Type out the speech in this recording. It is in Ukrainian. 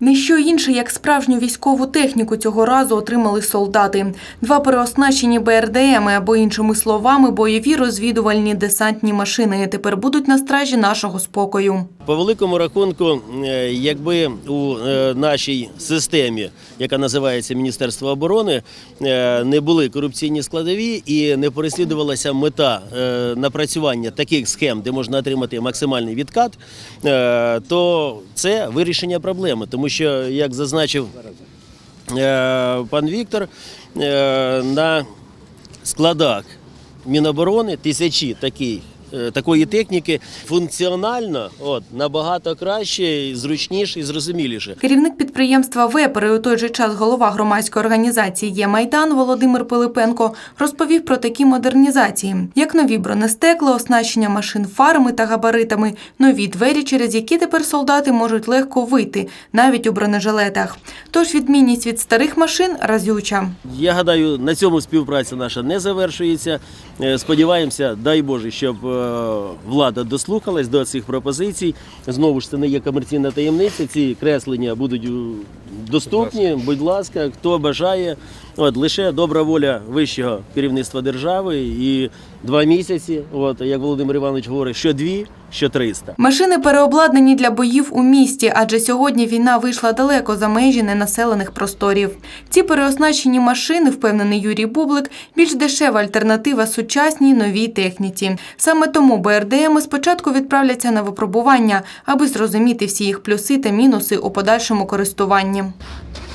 Не що інше, як справжню військову техніку цього разу отримали солдати. Два переоснащені БРДМи або іншими словами бойові розвідувальні десантні машини тепер будуть на стражі нашого спокою. По великому рахунку, е, якби у е, нашій системі, яка називається Міністерство оборони, е, не були корупційні складові і не переслідувалася мета напрацювання таких схем, де можна отримати максимальний відкат, то це вирішення проблеми. Тому що, як зазначив пан Віктор, на складах Міноборони тисячі таких. Е, Такої техніки функціонально от набагато краще, зручніше і зрозуміліше. Керівник підприємства «Вепер» і у той же час голова громадської організації «Є Майдан» Володимир Пилипенко розповів про такі модернізації, як нові бронестекли, оснащення машин фарами та габаритами, нові двері, через які тепер солдати можуть легко вийти, навіть у бронежилетах. Тож відмінність від старих машин разюча. Я гадаю, на цьому співпраця наша не завершується. Е, Сподіваємося, дай Боже, щоб е, влада дослухалась до цих пропозицій. Знову ж це не є комерційна таємниця. Ці креслення будуть е, доступні. Будь ласка, хто бажає. От лише добра воля вищого керівництва держави і два місяці. От як Володимир Іванович говорить, що дві, що триста. Машини переобладнані для боїв у місті, адже сьогодні війна вийшла далеко за межі ненаселених просторів. Ці переоснащені машини, впевнений Юрій Бублик, більш дешева альтернатива сучасній новій техніці. Саме тому БРДМи спочатку відправляться на випробування, аби зрозуміти всі їх плюси та мінуси у подальшому користуванні. Yeah.